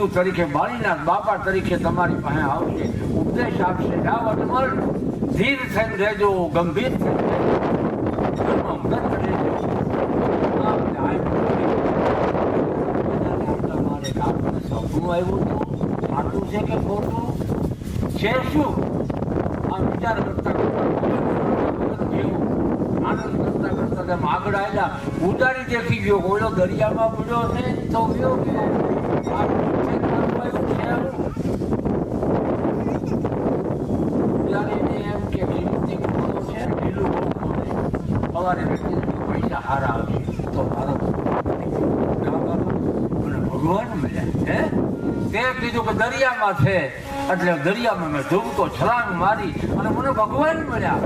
ગુરુ તરીકે બાળીનાથ બાપા તરીકે તમારી પાસે આવશે. ઉપદેશ આપશે જાઓ અજમલ ધીર થઈને રહેજો, ગંભીર થઈને આવ્યું હતું સાચું છે કે શું આ વિચાર કરતા કરતા જેવું તેમ આગળ આવ્યા ઉતારી દેખી ગયો ઓલો દરિયામાં પડ્યો છે તો ગયો આ છે ને મારું આવ્યું છે આવું. ત્યારે એને એમ કે લીલું ઘણો છે લીલું બહુ ઘણું છે સવારે પૈસા હારા આવશે તો અને ભગવાન મળ્યા હે? તે કીધું કે દરિયામાં છે, એટલે દરિયામાં મેં ડૂબતો છલાંગ મારી અને મને ભગવાન મળ્યા.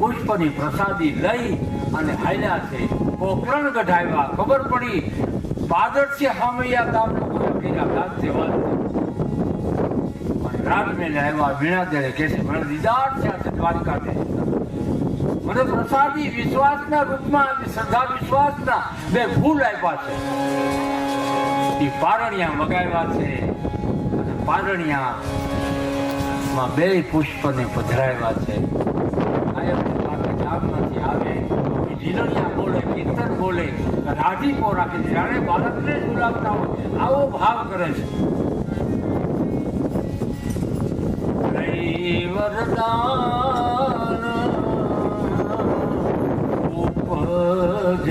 પુષ્પની પ્રસાદી લઈ અને હાલ્યા છે. કોકરણ ગઢાવ્યા. ખબર પડી? પાદરથી હામૈયા ગામનો કોઈ કર્યા ગાજતે વાજતે અને રાજમેલ આવ્યા વીણા દેરે કે છે મને દીદાર થયા છે દ્વારકાધીશ. મને પ્રસાદી વિશ્વાસના રૂપમાં આપી, શ્રદ્ધા વિશ્વાસના બે ફૂલ આપ્યા છે. એ પારણિયા મગાવ્યા છે અને પારણિયા માં બે પુષ્પને પધરાવ્યા છે કાયમ બાકી ગામમાંથી આવે એ ઝીલણિયા બોલે કીર્તન બોલે રાજીપો રાખે છે જાણે બાળકને ઝુલાવતા હોય આવો ભાવ કરે છે. વરદાન ઉપજ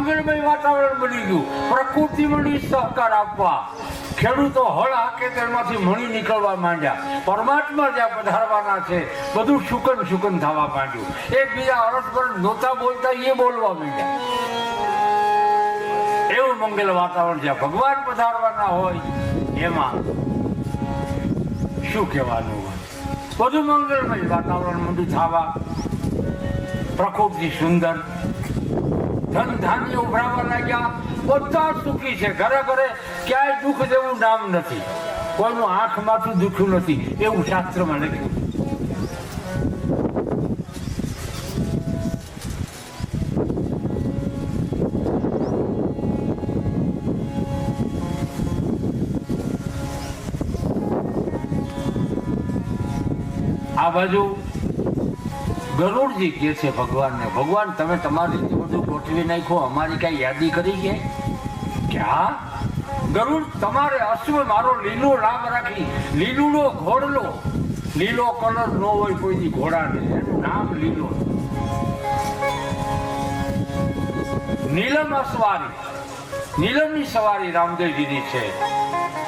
મંગળમય વાતાવરણ બની ગયું. પ્રકૃતિ મળી સહકાર આપવા. ખેડૂતો હળ હાકે તેમાંથી મણી નીકળવા માંડ્યા. પરમાત્મા જ્યાં પધારવાના છે, બધું શુકન શુકન થવા માંડ્યું. એકબીજા અરસપર નહોતા બોલતા, એ બોલવા માંડ્યા. એવું મંગલ વાતાવરણ જ્યાં ભગવાન પધારવાના હોય, એમાં શું કહેવાનું હોય? બધું મંગલમય વાતાવરણ મંદુ થવા. પ્રકૃતિ સુંદર. ધન ધાન્ય ઉભરાવા લાગ્યા. બધા સુખી છે. ઘરે ઘરે ક્યાંય દુઃખ જેવું નામ નથી. કોઈનું આંખ માથું દુખ્યું નથી. એવું શાસ્ત્રમાં લખ્યું. આ બાજુ ગરુડજી કહે છે ભગવાનને, ભગવાન, તમે તમારી રીતે બધું ગોઠવી નાખો, અમારી કઈ યાદી કરી કે? કે હા? ગરુડ, તમારે અશ્વ મારો લીલો નામ રાખી લીલુડો ઘોડલો. લીલો કલર ન હોય કોઈની ઘોડાને, એનું નામ લીલો. નીલમ અસવારી નીલમની સવારી રામદેવજીની છે.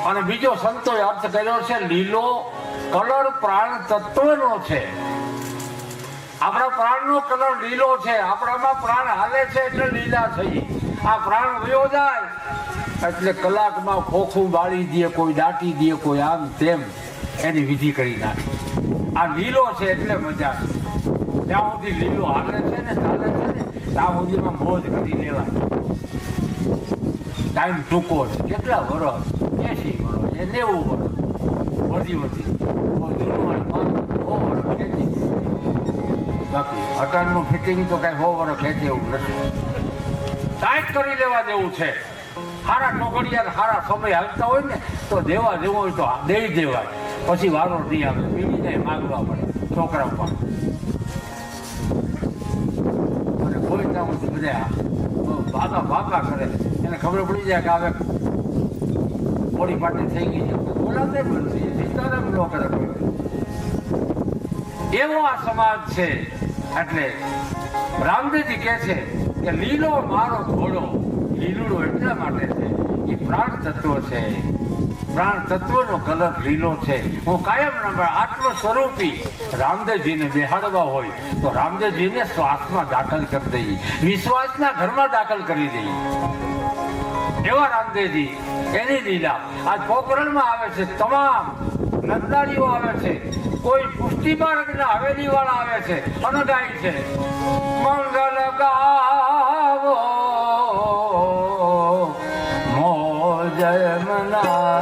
અને બીજો સંતોએ અર્થ કર્યો છે, લીલો કલર પ્રાણ તત્વનો છે. આપણા પ્રાણનો કલર લીલો છે. આપણામાં પ્રાણ હાલે છે એટલે લીલા થઈ. આ પ્રાણ વયો જાય એટલે કલાકમાં ખોખું બાળી દે, કોઈ દાટી દે, કોઈ આમ તેમ. એની વિધિ કરી નાખે. આ લીલો છે એટલે મજા ત્યાં સુધી લીલો હાલે છે ને, ચાલે છે ને, ત્યાં સુધીમાં મોજ કરી લેવાય ટાઈમ ટૂંકો છે. કેટલા વર્ષ એસી વર્ષ એ નેવું વર્ષ વધી વધી બહુ જૂનું હોય, પાંચ, સો વર્ષ ખેંચી. બાકી અટાણનું ફિટિંગ તો કઈ સો વર્ષ ખેંચે એવું નથી. ટાઈટ કરી લેવા જેવું છે. સારા ટોકડિયા સારા સમય હાલતા હોય ને, તો દેવા જેવો હોય તો દઈ દેવાય. પછી વારો નહીં આવે બીજીને માગવા પડે છોકરા પણ અને કોઈ સુધી બધા ભાગા ભાગા કરે. એને ખબર પડી જાય કે આવે મોડી પાટી થઈ ગઈ છે. બોલાતે થઈ સીતારામ ન એવો આ સમાજ છે. એટલે રામદેવજી કહે છે કે લીલો મારો ઘોડો લીલુડો એટલા માટે છે એ પ્રાણ તત્વ છે. પ્રાણ તત્વનો કલર લીલો છે. હું કાયમ નંબર આત્મ સ્વરૂપી રામદેવજીને બેહાડવા હોય તો રામદેવજીને શ્વાસમાં દાખલ કરી દઈએ. વિશ્વાસના ઘરમાં દાખલ કરી દઈએ. એવા રામદેવજી, એની લીલા. આજ પોકરણમાં આવે છે, તમામ નંદારીઓ આવે છે. કોઈ પુષ્ટિ માર્ગના હવેલી વાળા આવે છે અને ગાય છે. મંગલ ગાવો મોજ મનાવો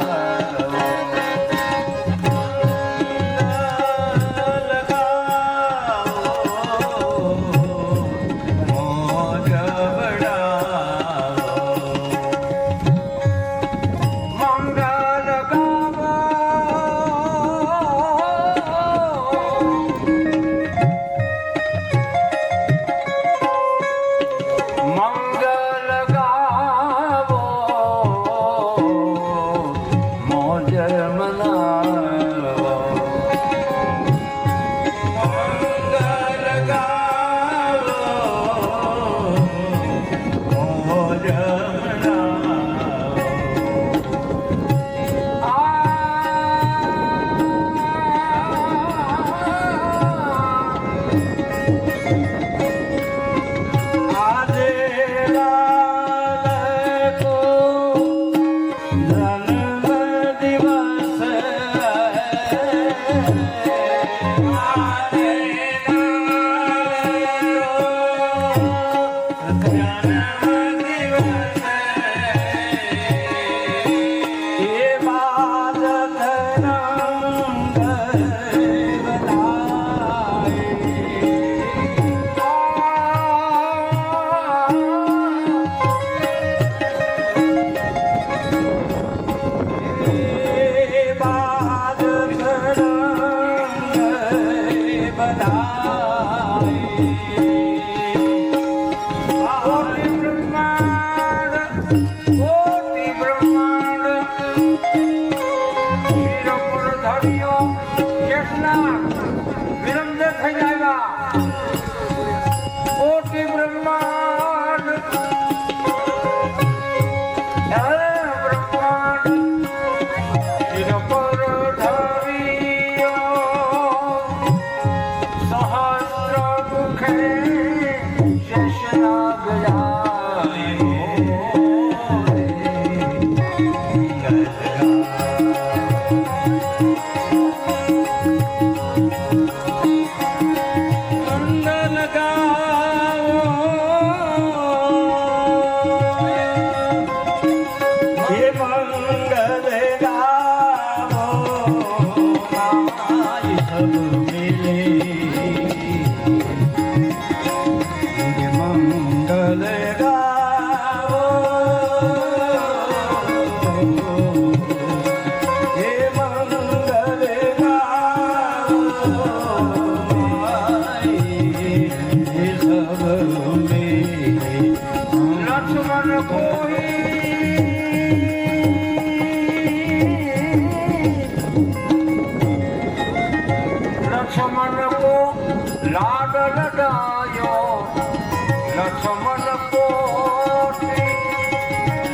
લક્ષ્મણ કોટી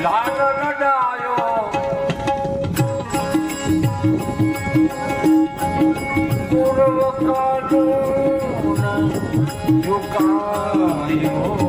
લાલ રડાયો. પૂર્વ કાનૂન ઝુકાયો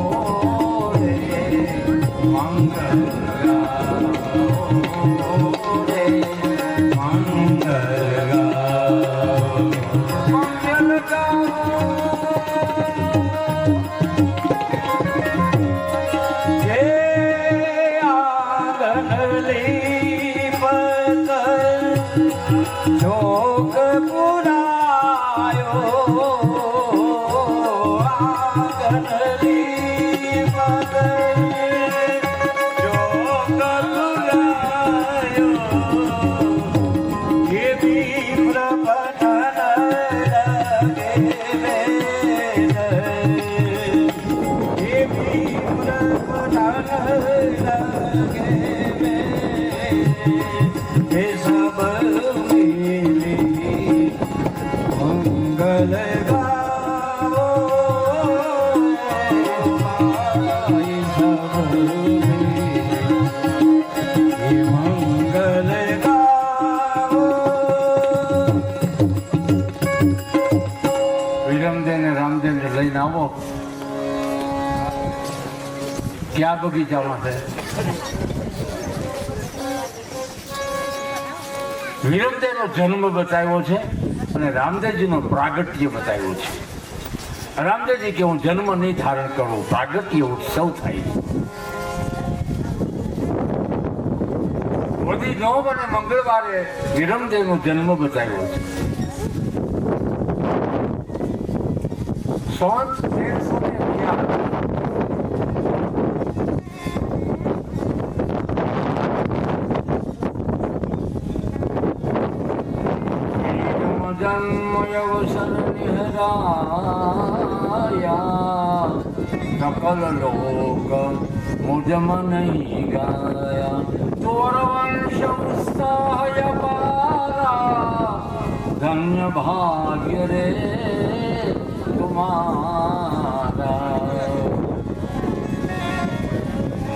બગીચામાં છે વિરમદેવનો જન્મ બતાવ્યો છે અને રામદેવજીનો પ્રાગટ્ય બતાવ્યો છે રામદેવજી કે હું જન્મ નહીં ધારણ કરું પ્રાગટ્ય ઉત્સવ થાય બધી નવ અને મંગળવારે વિરમદેવનો જન્મ બતાવ્યો છે અગિયાર જન્મયવસર નિહરાયા સકલ લોક મુજમ નહીં ગાયા ચોર વંશ ઉત્સાહય પારા ધન્ય ભાગ્ય રે તુમારા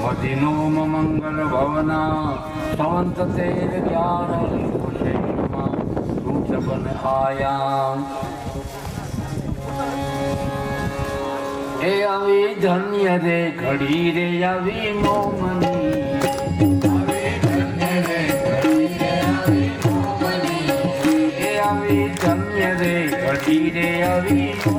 મદિનો મંગલ ભવના સંવંત તેર કુશેમાં રૂચબન આયા એ આવી ધન્ય રે ઘડી રે આવી મોમની ધન્ય રે ઘડી રે આવી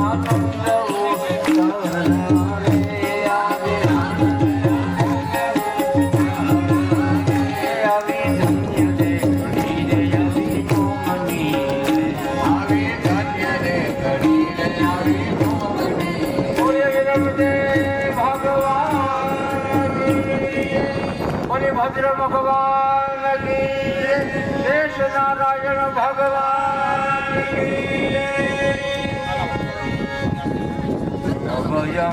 Thank you.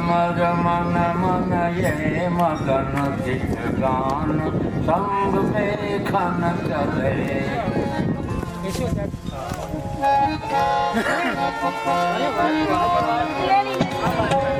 અભયમ રમન મન યે મગન ચિત ગાન સંગ પે ખન ચલે કંઠિક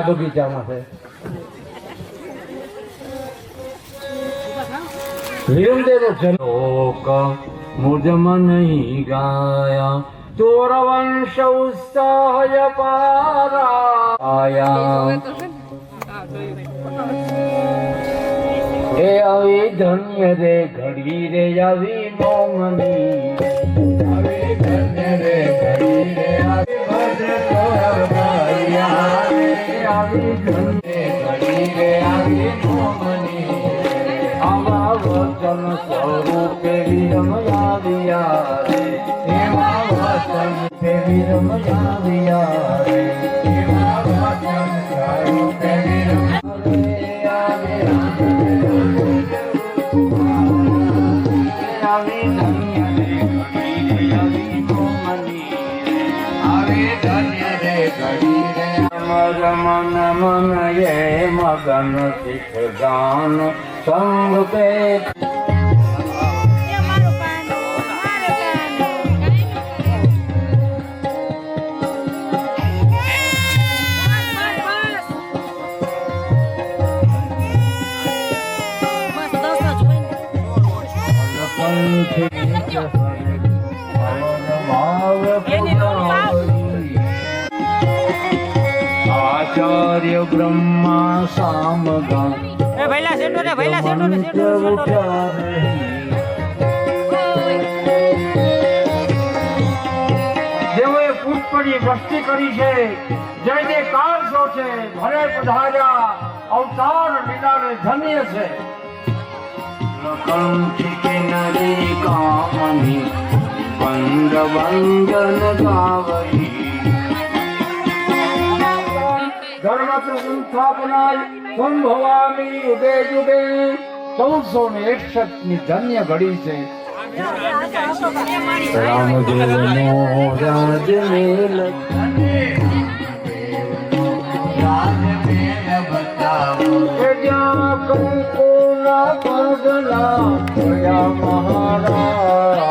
ક્યાં બગીચામાં છે. વિરમદેવ જનોક મુજમ નહીં ગાયા. ચોર વંશ ઉત્સાહ પારા આયા એ આવી ધન્ય રે ઘડી રે આવી મોમની આવી ધન્ય રે ઘડી રે આવી રે રે વચન સ્વરૂપે વિરમ આવ્યા રે એવા વચન પે વિરમ આવ્યા રે એવા વચન સ્વરૂપે વિરમ આવી અમર મન મન એ મગન શીખ ગાન. સંગ પે Thank મારું આચાર્ય બ્રહ્મા સામગા. એ ભૈલા રે ભૈલા રે જેઓએ પુષ્પની વસ્તી કરી છે. જઈને કાળ શો છે ભરે પધાર્યા અવતાર લીલાને ધન્ય છે. લખણથી કિનારી કામની પંડ વંદન ગાવઈ ધર્મ સંસ્થાપનાય સંભવામી યુગે યુગે ચૌદસો ને એકસઠની ધન્ય ઘડી છે. રાજ મેલ. પગલા મહારાજ.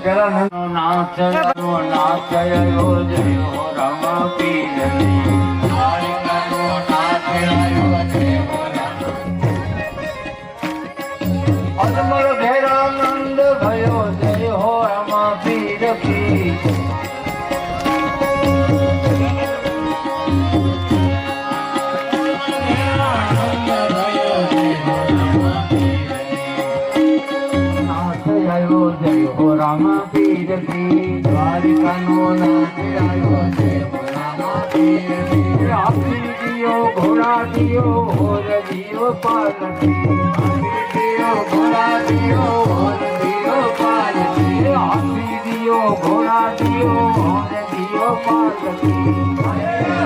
નાથ નાથ જયો જયો રામ દિયો ઘોડા દિયો હોર દિયો પાલકી ના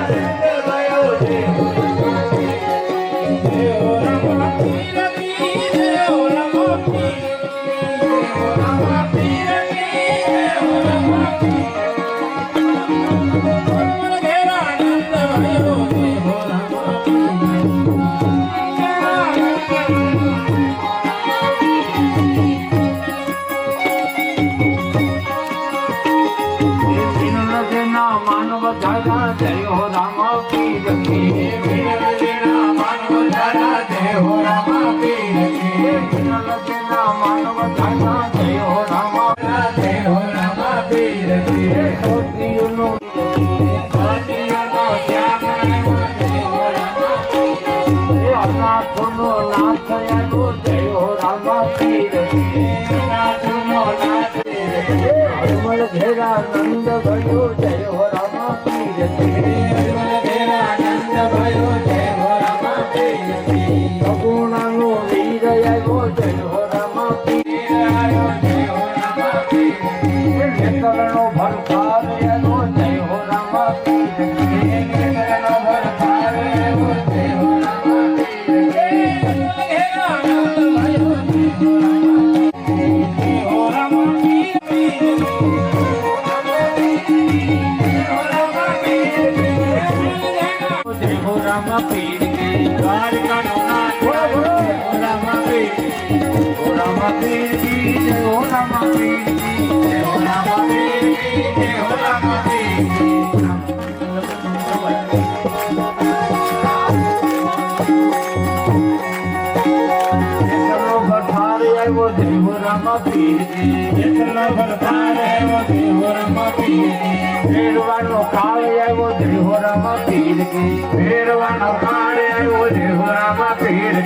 ફેરવાનો કાળ આવ્યો જય. હો રામા પીર કી ફેરવાનો કાળ આવ્યો જય હો રામા પીર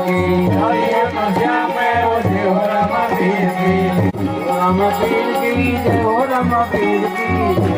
કી જય પીર રામા. પીર કી પીર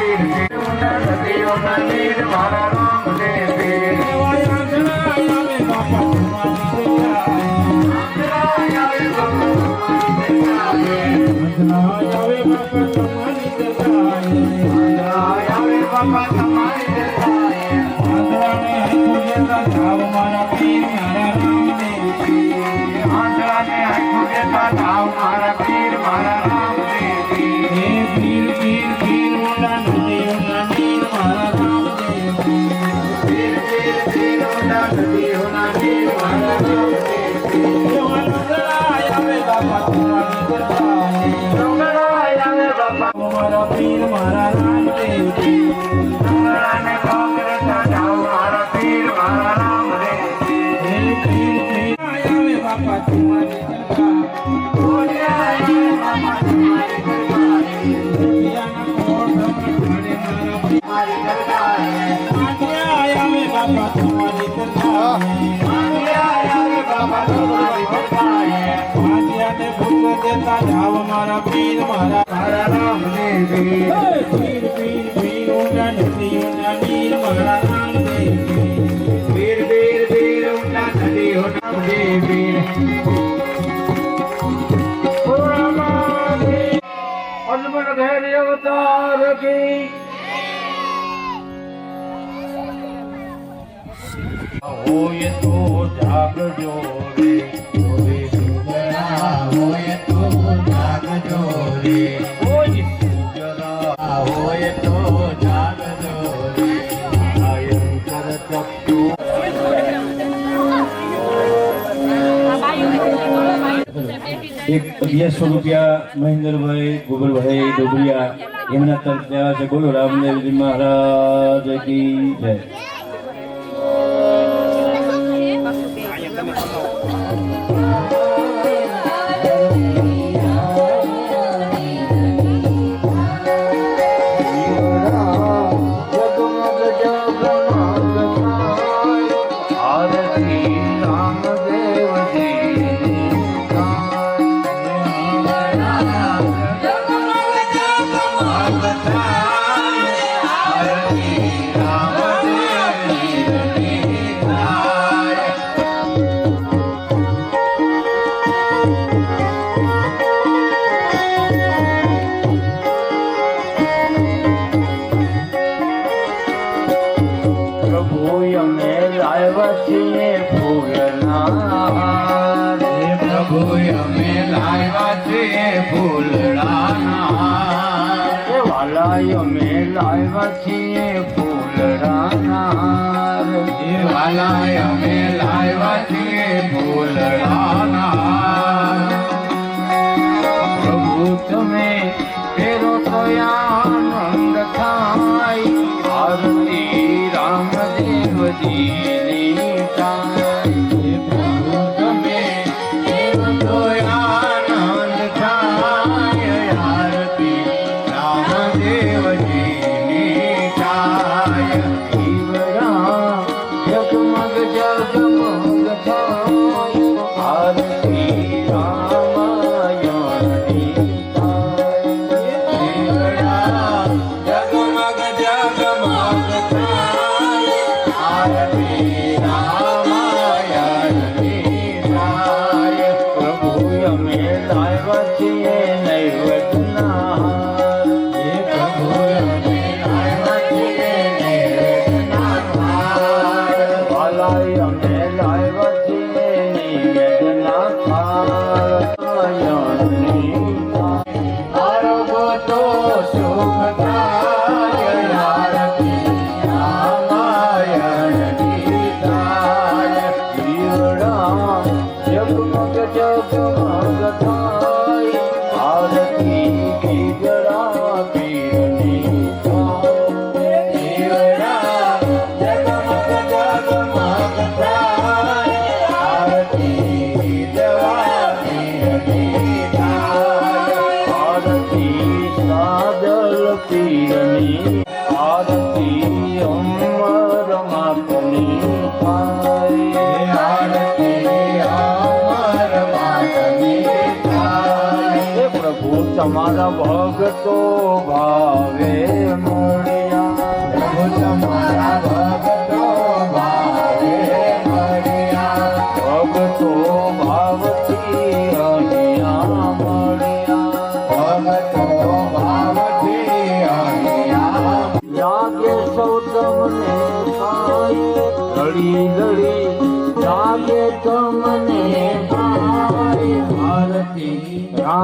મારી દરગાહે મારા પીર મારા મારા રામ દેવી પીર પીર પીર ઊંડા નદીઓના નીર મારા રામ દેવ વીર વીર વીર ઉના નદીઓના દેવી અજમલ અવતાર કી. હોય તો જાગજો રે હોય સુજરા હોય તો જાગજો રે. હોય સુજરા હોય તો એક અગિયારસો રૂપિયા મહેન્દ્રભાઈ ગોબરભાઈ ડોબરિયા એમના તરફ છે. બોલો રામદેવજી મહારાજ કી જય. પ્રભુ અમે લાવ્યા છીએ ફૂલના હે પ્રભુ અમે લાવ્યા છીએ ફૂલડાના એ વાલાય અમે લાવ્યા છીએ ફૂલડાના હે વાલાય અમે લાવ્યા છીએ ફૂલડાના પ્રભુ તમે ફેરો તો આનંદ થાય. melody.